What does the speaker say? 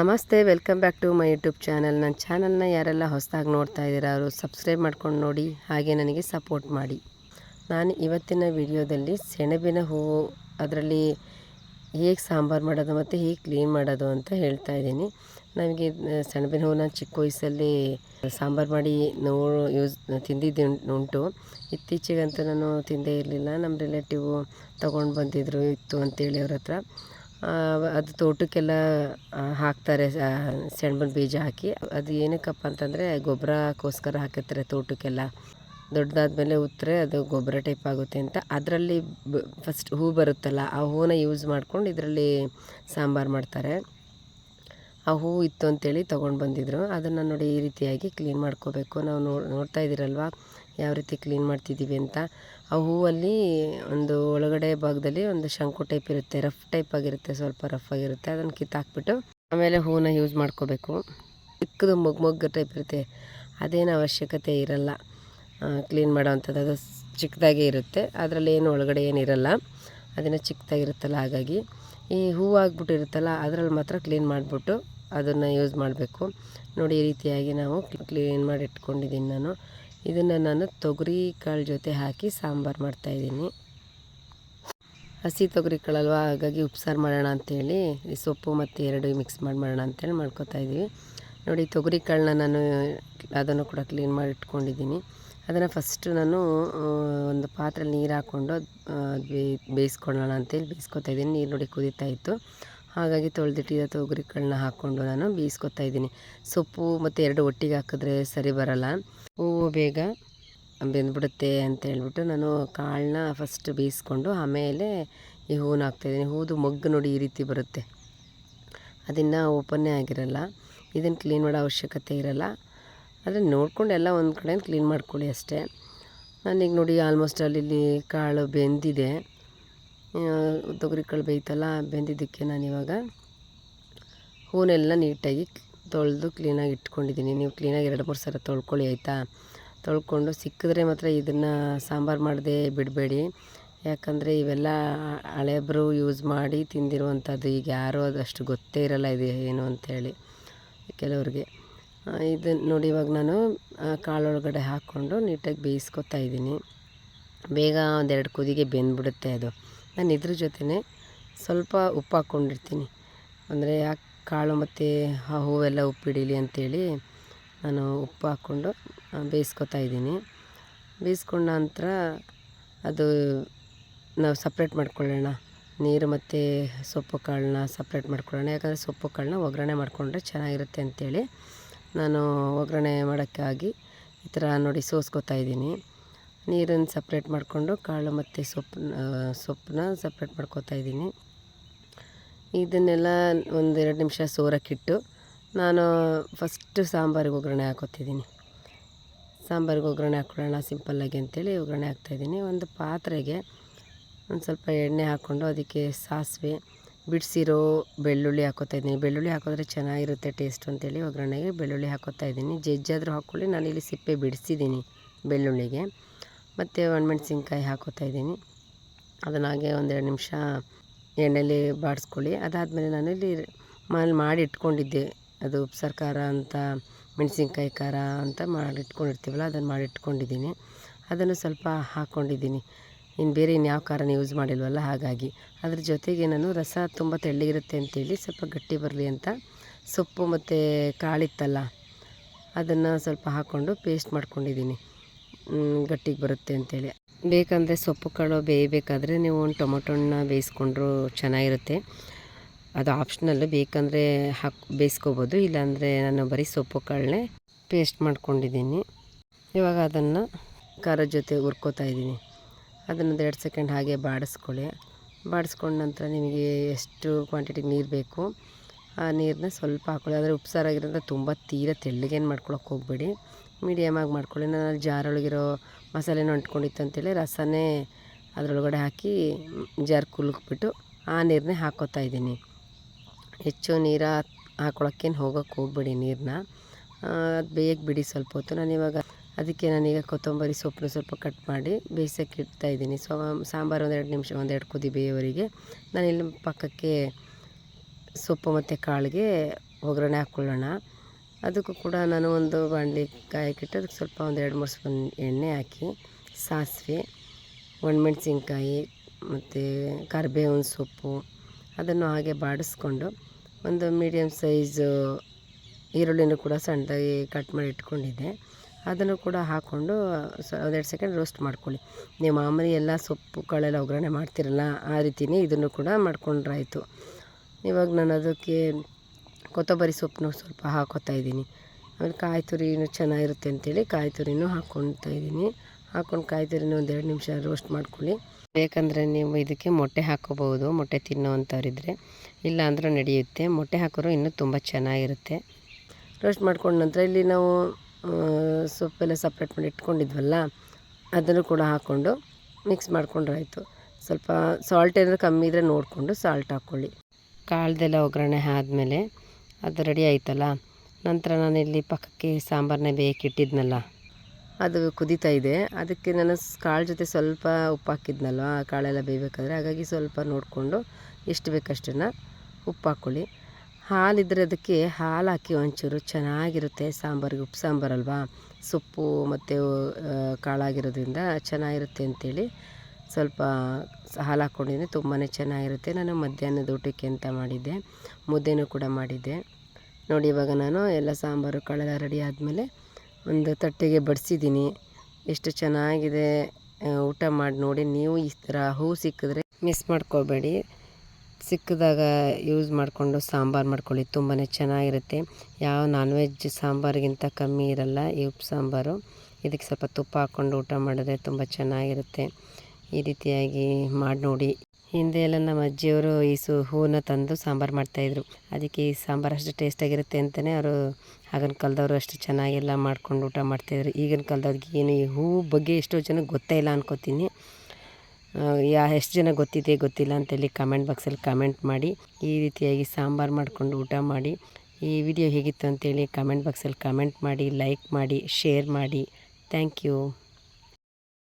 ನಮಸ್ತೆ, welcome back to my YouTube channel. ನನ್ನ ಚಾನಲ್ನ ಯಾರೆಲ್ಲ ಹೊಸದಾಗಿ ನೋಡ್ತಾ ಇದ್ದೀರಾ, ಅವರು ಸಬ್ಸ್ಕ್ರೈಬ್ ಮಾಡ್ಕೊಂಡು ನೋಡಿ, ಹಾಗೆ ನನಗೆ ಸಪೋರ್ಟ್ ಮಾಡಿ. ನಾನು ಇವತ್ತಿನ ವಿಡಿಯೋದಲ್ಲಿ ಸೆಣಬಿನ ಹೂವು, ಅದರಲ್ಲಿ ಹೇಗೆ ಸಾಂಬಾರು ಮಾಡೋದು ಮತ್ತು ಹೇಗೆ ಕ್ಲೀನ್ ಮಾಡೋದು ಅಂತ ಹೇಳ್ತಾ ಇದ್ದೀನಿ. ನನಗೆ ಸೆಣಬಿನ ಹೂವನ್ನ ಚಿಕ್ಕ ವಯಸ್ಸಲ್ಲಿ ಸಾಂಬಾರು ಮಾಡಿ ನೋ ಯೂಸ್, ತಿಂದಿದ್ದು ಉಂಟು. ಇತ್ತೀಚೆಗಂತೂ ನಾನು ತಿಂದೇ ಇರಲಿಲ್ಲ. ನಮ್ಮ ರಿಲೇಟಿವ್ ತೊಗೊಂಡು ಬಂದಿದ್ರು, ಇತ್ತು ಅಂತೇಳಿ ಅವ್ರ ಹತ್ರ. ಅದು ತೋಟಕ್ಕೆಲ್ಲ ಹಾಕ್ತಾರೆ ಸೆಣಬಿನ ಬೀಜ ಹಾಕಿ. ಅದು ಏನಕ್ಕಪ್ಪ ಅಂತಂದರೆ, ಗೊಬ್ಬರಕ್ಕೋಸ್ಕರ ಹಾಕಿರ್ತಾರೆ ತೋಟಕ್ಕೆಲ್ಲ. ದೊಡ್ಡದಾದ ಮೇಲೆ ಉತ್ತರೆ ಅದು ಗೊಬ್ಬರ ಟೈಪ್ ಆಗುತ್ತೆ ಅಂತ. ಅದರಲ್ಲಿ ಫಸ್ಟ್ ಹೂ ಬರುತ್ತಲ್ಲ, ಆ ಹೂವನ್ನ ಯೂಸ್ ಮಾಡ್ಕೊಂಡು ಇದರಲ್ಲಿ ಸಾಂಬಾರು ಮಾಡ್ತಾರೆ. ಆ ಹೂ ಇತ್ತು ಅಂತೇಳಿ ತೊಗೊಂಡು ಬಂದಿದ್ದರು ಅದನ್ನು ನೋಡಿ ಈ ರೀತಿಯಾಗಿ ಕ್ಲೀನ್ ಮಾಡ್ಕೋಬೇಕು. ನಾವು ನೋಡ್ತಾ ಇದ್ದೀರಲ್ವ ಯಾವ ರೀತಿ ಕ್ಲೀನ್ ಮಾಡ್ತಿದ್ದೀವಿ ಅಂತ. ಆ ಹೂವಲ್ಲಿ ಒಂದು ಒಳಗಡೆ ಭಾಗದಲ್ಲಿ ಒಂದು ಶಂಕು ಟೈಪ್ ಇರುತ್ತೆ. ರಫ್ ಟೈಪ್ ಆಗಿರುತ್ತೆ. ಸ್ವಲ್ಪ ರಫ್ ಆಗಿರುತ್ತೆ. ಅದನ್ನು ಕಿತ್ತಾಕ್ಬಿಟ್ಟು ಆಮೇಲೆ ಹೂವನ್ನ ಯೂಸ್ ಮಾಡ್ಕೋಬೇಕು. ಚಿಕ್ಕದು ಮೊಗ್ಗು ಮೊಗ್ಗು ಟೈಪ್ ಇರುತ್ತೆ. ಅದೇನು ಅವಶ್ಯಕತೆ ಇರಲ್ಲ. ಕ್ಲೀನ್ ಮಾಡೋವಂಥದ್ದು. ಅದು ಚಿಕ್ಕದಾಗೇ ಇರುತ್ತೆ. ಅದರಲ್ಲಿ ಏನು ಒಳಗಡೆ ಏನಿರಲ್ಲ. ಅದನ್ನು ಚಿಕ್ಕದಾಗಿರುತ್ತಲ್ಲ ಹಾಗಾಗಿ. ಈ ಹೂವು ಆಗಿಬಿಟ್ಟಿರುತ್ತಲ್ಲ, ಅದರಲ್ಲಿ ಮಾತ್ರ ಕ್ಲೀನ್ ಮಾಡಿಬಿಟ್ಟು ಅದನ್ನು ಯೂಸ್ ಮಾಡಬೇಕು. ನೋಡಿ, ಈ ರೀತಿಯಾಗಿ ನಾವು ಕ್ಲೀನ್ ಮಾಡಿ ಇಟ್ಕೊಂಡಿದ್ದೀನಿ ನಾನು. ಇದನ್ನು ನಾನು ತೊಗರಿ ಕಾಳು ಜೊತೆ ಹಾಕಿ ಸಾಂಬಾರು ಮಾಡ್ತಾಯಿದ್ದೀನಿ ಹಸಿ ತೊಗರಿ ಕಾಳಲ್ವಾ, ಹಾಗಾಗಿ ಉಪ್ಸಾರು ಮಾಡೋಣ ಅಂಥೇಳಿ ಈ ಸೊಪ್ಪು ಮತ್ತು ಎರಡು ಮಿಕ್ಸ್ ಮಾಡಿ ಮಾಡೋಣ ಅಂತೇಳಿ ಮಾಡ್ಕೊತಾ ಇದ್ದೀವಿ. ನೋಡಿ, ತೊಗರಿ ಕಾಳನ್ನ ನಾನು ಅದನ್ನು ಕೂಡ ಕ್ಲೀನ್ ಮಾಡಿ ಇಟ್ಕೊಂಡಿದ್ದೀನಿ. ಅದನ್ನು ಫಸ್ಟು ನಾನು ಒಂದು ಪಾತ್ರೆಯಲ್ಲಿ ನೀರು ಹಾಕ್ಕೊಂಡು ಬೇಯಿಸ್ಕೊಳ್ಳೋಣ ಅಂತೇಳಿ ಬೇಯಿಸ್ಕೊತಾ ಇದ್ದೀನಿ. ನೀರು ನೋಡಿ ಕುದೀತಾ ಇತ್ತು. ಹಾಗಾಗಿ ತೊಳೆದಿಟ್ಟಿದ ತೊಗರಿ ಕಾಳನ್ನ ಹಾಕ್ಕೊಂಡು ನಾನು ಬೇಯಿಸ್ಕೊತಾ ಇದ್ದೀನಿ. ಸೊಪ್ಪು ಮತ್ತು ಎರಡು ಒಟ್ಟಿಗೆ ಹಾಕಿದ್ರೆ ಸರಿ ಬರಲ್ಲ. ಹೂವು ಬೇಗ ಬೆಂದ್ಬಿಡುತ್ತೆ ಅಂತ ಹೇಳ್ಬಿಟ್ಟು ನಾನು ಕಾಳನ್ನ ಫಸ್ಟ್ ಬೇಯಿಸ್ಕೊಂಡು ಆಮೇಲೆ ಈ ಹೂವನ್ನ ಹಾಕ್ತಾಯಿದ್ದೀನಿ ಹೂದು ಮೊಗ್ಗು ನೋಡಿ ಈ ರೀತಿ ಬರುತ್ತೆ. ಅದನ್ನು ಓಪನ್ನೇ ಆಗಿರಲ್ಲ. ಇದನ್ನು ಕ್ಲೀನ್ ಮಾಡೋ ಅವಶ್ಯಕತೆ ಇರಲ್ಲ. ಆದರೆ ನೋಡ್ಕೊಂಡು ಎಲ್ಲ ಒಂದು ಕಡೆ ಕ್ಲೀನ್ ಮಾಡ್ಕೊಳ್ಳಿ ಅಷ್ಟೇ. ನಾನೀಗ ನೋಡಿ ಆಲ್ಮೋಸ್ಟ್ ಅಲ್ಲಿ ಕಾಳು ಬೆಂದಿದೆ. ತೊಗರಿ ಕಾಳು ಬೇಯ್ತಲ್ಲ, ಬೆಂದಿದ್ದಕ್ಕೆ ನಾನಿವಾಗ ಹೂನೆಲ್ಲ ನೀಟಾಗಿ ತೊಳೆದು ಕ್ಲೀನಾಗಿ ಇಟ್ಕೊಂಡಿದ್ದೀನಿ. ನೀವು ಕ್ಲೀನಾಗಿ ಎರಡು ಮೂರು ಸಲ ತೊಳ್ಕೊಳ್ಳಿ, ಆಯಿತಾ? ತೊಳ್ಕೊಂಡು ಸಿಕ್ಕಿದ್ರೆ ಮಾತ್ರ ಇದನ್ನು ಸಾಂಬಾರು ಮಾಡದೆ ಬಿಡಬೇಡಿ. ಯಾಕಂದರೆ ಇವೆಲ್ಲ ಹಳೆಬ್ರು ಯೂಸ್ ಮಾಡಿ ತಿಂದಿರುವಂಥದ್ದು. ಈಗ ಯಾರೂ ಅದಷ್ಟು ಗೊತ್ತೇ ಇರಲ್ಲ ಇದು ಏನು ಅಂತೇಳಿ. ಕೆಲವ್ರಿಗೆ. ಇದು ನೋಡಿ ಇವಾಗ ನಾನು ಕಾಳೊಳಗಡೆ ಹಾಕ್ಕೊಂಡು ನೀಟಾಗಿ ಬೇಯಿಸ್ಕೊತಾ ಇದ್ದೀನಿ. ಬೇಗ ಒಂದೆರಡು ಕುದಿಗೆ ಬೆಂದ್ಬಿಡುತ್ತೆ ಅದು. ನಾನು ಇದ್ರ ಜೊತೆನೇ ಸ್ವಲ್ಪ ಉಪ್ಪು ಹಾಕ್ಕೊಂಡಿರ್ತೀನಿ. ಅಂದರೆ ಆ ಕಾಳು ಮತ್ತು ಆ ಹೂವೆಲ್ಲ ಉಪ್ಪಿಡೀಲಿ ಅಂಥೇಳಿ ನಾನು ಉಪ್ಪು ಹಾಕ್ಕೊಂಡು ಬೇಯಿಸ್ಕೊತಾ ಇದ್ದೀನಿ. ಬೇಯಿಸ್ಕೊಂಡ ನಂತರ ಅದು ನಾವು ಸಪ್ರೇಟ್ ಮಾಡ್ಕೊಳ್ಳೋಣ. ನೀರು ಮತ್ತು ಸೊಪ್ಪು ಕಾಳನ್ನ ಸಪ್ರೇಟ್ ಮಾಡ್ಕೊಳ್ಳೋಣ. ಯಾಕಂದರೆ ಸೊಪ್ಪು ಕಾಳನ್ನ ಒಗ್ಗರಣೆ ಮಾಡಿಕೊಂಡ್ರೆ ಚೆನ್ನಾಗಿರುತ್ತೆ ಅಂಥೇಳಿ ನಾನು ಒಗ್ಗರಣೆ ಮಾಡೋಕ್ಕಾಗಿ ಈ ಥರ ನೋಡಿ ಸೋಸ್ಕೊತಾ ಇದ್ದೀನಿ. ನೀರನ್ನು ಸಪ್ರೇಟ್ ಮಾಡಿಕೊಂಡು ಕಾಳು ಮತ್ತು ಸೊಪ್ಪನ್ನ ಸೊಪ್ಪನ್ನ ಸಪ್ರೇಟ್ ಮಾಡ್ಕೊತಾ ಇದ್ದೀನಿ. ಇದನ್ನೆಲ್ಲ ಒಂದೆರಡು ನಿಮಿಷ ಸೋರಕ್ಕಿಟ್ಟು ನಾನು ಫಸ್ಟು ಸಾಂಬಾರಿಗೆ ಒಗ್ಗರಣೆ ಹಾಕೋತಿದ್ದೀನಿ. ಸಾಂಬಾರಿಗೆ ಒಗ್ಗರಣೆ ಹಾಕ್ಕೊಳ್ಳೋಣ ಸಿಂಪಲ್ಲಾಗಿ ಅಂತೇಳಿ ಒಗ್ಗರಣೆ ಹಾಕ್ತಾಯಿದ್ದೀನಿ ಒಂದು ಪಾತ್ರೆಗೆ ಒಂದು ಸ್ವಲ್ಪ ಎಣ್ಣೆ ಹಾಕ್ಕೊಂಡು ಅದಕ್ಕೆ ಸಾಸಿವೆ, ಬಿಡಿಸಿರೋ ಬೆಳ್ಳುಳ್ಳಿ ಹಾಕೋತಾ ಇದ್ದೀನಿ. ಬೆಳ್ಳುಳ್ಳಿ ಹಾಕಿದ್ರೆ ಚೆನ್ನಾಗಿರುತ್ತೆ ಟೇಸ್ಟ್ ಅಂತೇಳಿ ಒಗ್ಗರಣೆಗೆ ಬೆಳ್ಳುಳ್ಳಿ ಹಾಕೋತಾ ಇದ್ದೀನಿ. ಜಜ್ಜಾದರೂ ಹಾಕ್ಕೊಳ್ಳಿ, ನಾನಿಲ್ಲಿ ಸಿಪ್ಪೆ ಬಿಡಿಸಿದ್ದೀನಿ ಬೆಳ್ಳುಳ್ಳಿಗೆ. ಮತ್ತು ಒಣಮೆಣ್ಸಿನ್ಕಾಯಿ ಹಾಕೋತಾ ಇದ್ದೀನಿ. ಅದನ್ನ ಹಾಗೆ ಒಂದೆರಡು ನಿಮಿಷ ಎಣ್ಣೆಲಿ ಬಾಡಿಸ್ಕೊಳ್ಳಿ. ಅದಾದಮೇಲೆ ನಾನಿಲ್ಲಿ ಮನೇಲಿ ಮಾಡಿ ಇಟ್ಕೊಂಡಿದ್ದೆ ಅದು ಉಪ್ಸಾರು ಖಾರ ಅಂತ, ಮೆಣಸಿನ್ಕಾಯಿ ಖಾರ ಅಂತ ಮಾಡಿ ಇಟ್ಕೊಂಡಿರ್ತೀವಲ್ಲ ಅದನ್ನು ಮಾಡಿಟ್ಕೊಂಡಿದ್ದೀನಿ. ಅದನ್ನು ಸ್ವಲ್ಪ ಹಾಕ್ಕೊಂಡಿದ್ದೀನಿ ಇನ್ನು ಬೇರೆ ಇನ್ಯಾವ ಖಾರನ ಯೂಸ್ ಮಾಡಿಲ್ವಲ್ಲ ಹಾಗಾಗಿ. ಅದ್ರ ಜೊತೆಗೆ ನಾನು ರಸ ತುಂಬ ತೆಳ್ಳಗಿರುತ್ತೆ ಅಂತೇಳಿ ಸ್ವಲ್ಪ ಗಟ್ಟಿ ಬರಲಿ ಅಂತ ಸೊಪ್ಪು ಮತ್ತು ಕಾಳಿತ್ತಲ್ಲ ಅದನ್ನು ಸ್ವಲ್ಪ ಹಾಕ್ಕೊಂಡು ಪೇಸ್ಟ್ ಮಾಡ್ಕೊಂಡಿದ್ದೀನಿ. ಗಟ್ಟಿಗೆ ಬರುತ್ತೆ ಅಂತೇಳಿ. ಬೇಕಂದರೆ ಸೊಪ್ಪು ಕಾಳು ಬೇಯಬೇಕಾದ್ರೆ ನೀವು ಒಂದು ಟೊಮೊಟೊ ಹಣ್ಣ ಬೇಯಿಸ್ಕೊಂಡ್ರು ಚೆನ್ನಾಗಿರುತ್ತೆ. ಅದು ಆಪ್ಷನಲ್ಲು ಬೇಕಂದರೆ ಹಾಕಿ, ಬೇಯಿಸ್ಕೋಬೋದು. ಇಲ್ಲಾಂದರೆ ನಾನು ಬರೀ ಸೊಪ್ಪು ಕಾಳನ್ನೇ ಪೇಸ್ಟ್ ಮಾಡ್ಕೊಂಡಿದ್ದೀನಿ. ಇವಾಗ ಅದನ್ನು ಖಾರದ ಜೊತೆ ಹುರ್ಕೋತಾ ಇದ್ದೀನಿ. ಅದನ್ನು ಒಂದು ಎರಡು ಸೆಕೆಂಡ್ ಹಾಗೆ ಬಾಡಿಸ್ಕೊಳ್ಳಿ. ಬಾಡಿಸ್ಕೊಂಡ ನಂತರ ನಿಮಗೆ ಎಷ್ಟು ಕ್ವಾಂಟಿಟಿ ನೀರು ಬೇಕು, ಆ ನೀರನ್ನ ಸ್ವಲ್ಪ ಹಾಕ್ಕೊಳ್ಳಿ ಆದರೆ ಉಪ್ಸಾರಾಗಿರೋದ್ರಿಂದ ತುಂಬ ತೀರ ತೆಳ್ಳಗೇನು ಮಾಡ್ಕೊಳಕ್ಕೆ ಹೋಗಬೇಡಿ. ಮೀಡಿಯಮಾಗಿ ಮಾಡ್ಕೊಳ್ಳಿ. ನಾನು ಜಾರೊಳಗಿರೋ ಮಸಾಲೆನೂ ಅಂಟ್ಕೊಂಡಿತ್ತು ಅಂತೇಳಿ ರಸನೇ ಅದರೊಳಗಡೆ ಹಾಕಿ ಜಾರ್ ಕುಲುಕ್ಬಿಟ್ಟು ಆ ನೀರನ್ನೇ ಹಾಕೋತಾ ಇದ್ದೀನಿ. ಹೆಚ್ಚು ನೀರ ಹಾಕ್ಕೊಳಕ್ಕೇನು ಹೋಗೋಕ್ಕೆ ಹೋಗ್ಬೇಡಿ ನೀರನ್ನ. ಅದು ಬೇಯಕ್ಕೆ ಬಿಡಿ ಸ್ವಲ್ಪ ಹೊತ್ತು. ನಾನಿವಾಗ ಅದಕ್ಕೆ ನಾನೀಗ ಕೊತ್ತಂಬರಿ ಸೊಪ್ಪನ್ನು ಸ್ವಲ್ಪ ಕಟ್ ಮಾಡಿ ಬೇಯಿಸೋಕೆ ಇಡ್ತಾ ಇದ್ದೀನಿ. ಸೊ ಸಾಂಬಾರು ಒಂದೆರಡು ನಿಮಿಷ ಒಂದೆರಡು ಕುದಿ ಬೇಯೋವರೆಗೆ ಇಲ್ಲಿ ಪಕ್ಕಕ್ಕೆ ಸೊಪ್ಪು ಮತ್ತು ಕಾಳಿಗೆ ಒಗ್ಗರಣೆ ಹಾಕ್ಕೊಳ್ಳೋಣ ಅದಕ್ಕೂ ಕೂಡ ನಾನು ಒಂದು ಬಾಣಲಿ ಕಾಯಕ್ಕಿಟ್ಟು ಅದಕ್ಕೆ ಸ್ವಲ್ಪ ಒಂದು ಎರಡು ಮೂರು ಸ್ಪೂನ್ ಎಣ್ಣೆ ಹಾಕಿ, ಸಾಸಿವೆ, ಒಣಮೆಣ್ಸಿನ್ಕಾಯಿ ಮತ್ತು ಕರಿಬೇವಿನ ಸೊಪ್ಪು ಅದನ್ನು ಹಾಗೆ ಬಾಡಿಸ್ಕೊಂಡು ಒಂದು ಮೀಡಿಯಮ್ ಸೈಜು ಈರುಳ್ಳಿನೂ ಕೂಡ ಸಣ್ಣದಾಗಿ ಕಟ್ ಮಾಡಿ ಇಟ್ಕೊಂಡಿದ್ದೆ. ಅದನ್ನು ಕೂಡ ಹಾಕ್ಕೊಂಡು ಒಂದೆರಡು ಸೆಕೆಂಡ್ ರೋಸ್ಟ್ ಮಾಡ್ಕೊಳ್ಳಿ. ನೀವು ಮಾಮೂಲಿ ಎಲ್ಲ ಸೊಪ್ಪು ಕಾಳೆಲ್ಲ ಒಗ್ಗರಣೆ ಮಾಡ್ತಿರಲ್ಲ, ಆ ರೀತಿಯೇ ಇದನ್ನು ಕೂಡ ಮಾಡ್ಕೊಂಡ್ರಾಯಿತು. ಇವಾಗ ನಾನು ಅದಕ್ಕೆ ಕೊತ್ತಂಬರಿ ಸೊಪ್ಪನ್ನು ಸ್ವಲ್ಪ ಹಾಕೋತಾ ಇದ್ದೀನಿ. ಆಮೇಲೆ ಕಾಯಿ ತುರಿನೂ ಚೆನ್ನಾಗಿರುತ್ತೆ ಅಂತೇಳಿ ಕಾಯಿ ತುರಿನೂ ಹಾಕ್ಕೊಳ್ತಾ ಇದ್ದೀನಿ. ಹಾಕ್ಕೊಂಡು ಕಾಯಿ ತುರಿನೂ ಒಂದೆರಡು ನಿಮಿಷ ರೋಸ್ಟ್ ಮಾಡ್ಕೊಳ್ಳಿ. ಬೇಕಂದರೆ ನೀವು ಇದಕ್ಕೆ ಮೊಟ್ಟೆ ಹಾಕೋಬಹುದು ಮೊಟ್ಟೆ ತಿನ್ನೋವಂಥವ್ರಿದ್ರೆ ಇಲ್ಲ ಅಂದರೂ ನಡೆಯುತ್ತೆ. ಮೊಟ್ಟೆ ಹಾಕೋರು ಇನ್ನೂ ತುಂಬ ಚೆನ್ನಾಗಿರುತ್ತೆ. ರೋಸ್ಟ್ ಮಾಡ್ಕೊಂಡ ನಂತರ ಇಲ್ಲಿ ನಾವು ಸೊಪ್ಪೆಲ್ಲ ಸಪ್ರೇಟ್ ಮಾಡಿ ಇಟ್ಕೊಂಡಿದ್ವಲ್ಲ, ಅದನ್ನು ಕೂಡ ಹಾಕ್ಕೊಂಡು ಮಿಕ್ಸ್ ಮಾಡ್ಕೊಂಡ್ರಾಯ್ತು. ಸ್ವಲ್ಪ ಸಾಲ್ಟ್ ಏನಾದರೂ ಕಮ್ಮಿ ಇದ್ದರೆ ನೋಡಿಕೊಂಡು ಸಾಲ್ಟ್ ಹಾಕ್ಕೊಳ್ಳಿ ಕಾಳ್ದೆಲ್ಲ ಒಗ್ಗರಣೆ ಆದಮೇಲೆ ಅದು ರೆಡಿ ಆಯ್ತಲ್ಲ, ನಂತರ ನಾನಿಲ್ಲಿ ಪಕ್ಕಕ್ಕೆ ಸಾಂಬಾರನ್ನ ಬೇಯಕ್ಕಿಟ್ಟಿದ್ನಲ್ಲ ಅದು ಕುದೀತಾ ಇದೆ. ಅದಕ್ಕೆ ನಾನು ಕಾಳು ಜೊತೆ ಸ್ವಲ್ಪ ಉಪ್ಪು ಹಾಕಿದ್ನಲ್ವ, ಆ ಕಾಳೆಲ್ಲ ಬೇಯಬೇಕಾದ್ರೆ, ಹಾಗಾಗಿ ಸ್ವಲ್ಪ ನೋಡಿಕೊಂಡು ಎಷ್ಟು ಬೇಕಷ್ಟನ್ನು ಉಪ್ಪು ಹಾಕ್ಕೊಳ್ಳಿ ಹಾಲಿದ್ರೆ ಅದಕ್ಕೆ ಹಾಲು ಹಾಕಿ ಒಂಚೂರು ಚೆನ್ನಾಗಿರುತ್ತೆ ಸಾಂಬಾರಿಗೆ ಉಪ್ಪು ಸಾಂಬಾರಲ್ವಾ ಸೊಪ್ಪು ಮತ್ತು ಕಾಳಾಗಿರೋದ್ರಿಂದ ಚೆನ್ನಾಗಿರುತ್ತೆ ಅಂತೇಳಿ ಸ್ವಲ್ಪ ಹಾಲು ಹಾಕ್ಕೊಂಡಿದ್ದೆ ತುಂಬಾ ಚೆನ್ನಾಗಿರುತ್ತೆ. ನಾನು ಮಧ್ಯಾಹ್ನದ ಊಟಕ್ಕೆ ಅಂತ ಮಾಡಿದ್ದೆ? ಮುದ್ದೆನೂ ಕೂಡ ಮಾಡಿದ್ದೆ. ನೋಡಿ, ಇವಾಗ ನಾನು ಎಲ್ಲ ಸಾಂಬಾರು ಕಾಳೆಲ್ಲ ರೆಡಿ ಆದಮೇಲೆ ಒಂದು ತಟ್ಟೆಗೆ ಬಡಿಸಿದ್ದೀನಿ. ಎಷ್ಟು ಚೆನ್ನಾಗಿದೆ ಊಟ ಮಾಡಿ ನೋಡಿ. ನೀವು ಈ ಥರ ಹೂ ಸಿಕ್ಕಿದ್ರೆ ಮಿಸ್ ಮಾಡ್ಕೋಬೇಡಿ. ಸಿಕ್ಕಿದಾಗ ಯೂಸ್ ಮಾಡಿಕೊಂಡು ಸಾಂಬಾರು ಮಾಡ್ಕೊಳ್ಳಿ ತುಂಬಾ ಚೆನ್ನಾಗಿರುತ್ತೆ. ಯಾವ ನಾನ್ ವೆಜ್ ಸಾಂಬಾರಿಗಿಂತ ಕಮ್ಮಿ ಇರಲ್ಲ, ಈ ಉಪ್ಪು ಸಾಂಬಾರು. ಇದಕ್ಕೆ ಸ್ವಲ್ಪ ತುಪ್ಪ ಹಾಕ್ಕೊಂಡು ಊಟ ಮಾಡಿದ್ರೆ ತುಂಬ ಚೆನ್ನಾಗಿರುತ್ತೆ. ಈ ರೀತಿಯಾಗಿ ಮಾಡಿ ನೋಡಿ. ಹಿಂದೆ ಎಲ್ಲ ನಮ್ಮ ಅಜ್ಜಿಯವರು ಈ ಸು, ಹೂವನ್ನ ತಂದು ಸಾಂಬಾರು ಮಾಡ್ತಾಯಿದ್ರು ಅದಕ್ಕೆ ಈ ಸಾಂಬಾರು ಅಷ್ಟು ಟೇಸ್ಟಾಗಿರುತ್ತೆ ಅಂತಲೇ ಅವರು ಆಗಿನ ಕಾಲದವರು ಅಷ್ಟು ಚೆನ್ನಾಗೆಲ್ಲ ಮಾಡ್ಕೊಂಡು ಊಟ ಮಾಡ್ತಾಯಿದ್ರು ಈಗಿನ ಕಾಲದವ್ರಿಗೆ ಏನು ಈ ಹೂವು ಬಗ್ಗೆ ಎಷ್ಟೋ ಜನಕ್ಕೆ ಗೊತ್ತೇ ಇಲ್ಲ ಅನ್ಕೋತೀನಿ. ಯಾ, ಎಷ್ಟು ಜನ ಗೊತ್ತಿದೆ ಗೊತ್ತಿಲ್ಲ ಅಂತೇಳಿ ಕಮೆಂಟ್ ಬಾಕ್ಸಲ್ಲಿ ಕಮೆಂಟ್ ಮಾಡಿ, ಈ ರೀತಿಯಾಗಿ ಸಾಂಬಾರು ಮಾಡಿಕೊಂಡು ಊಟ ಮಾಡಿ, ಈ ವಿಡಿಯೋ ಹೇಗಿತ್ತು ಅಂತೇಳಿ ಕಮೆಂಟ್ ಬಾಕ್ಸಲ್ಲಿ ಕಮೆಂಟ್ ಮಾಡಿ ಲೈಕ್ ಮಾಡಿ ಶೇರ್ ಮಾಡಿ. Thank you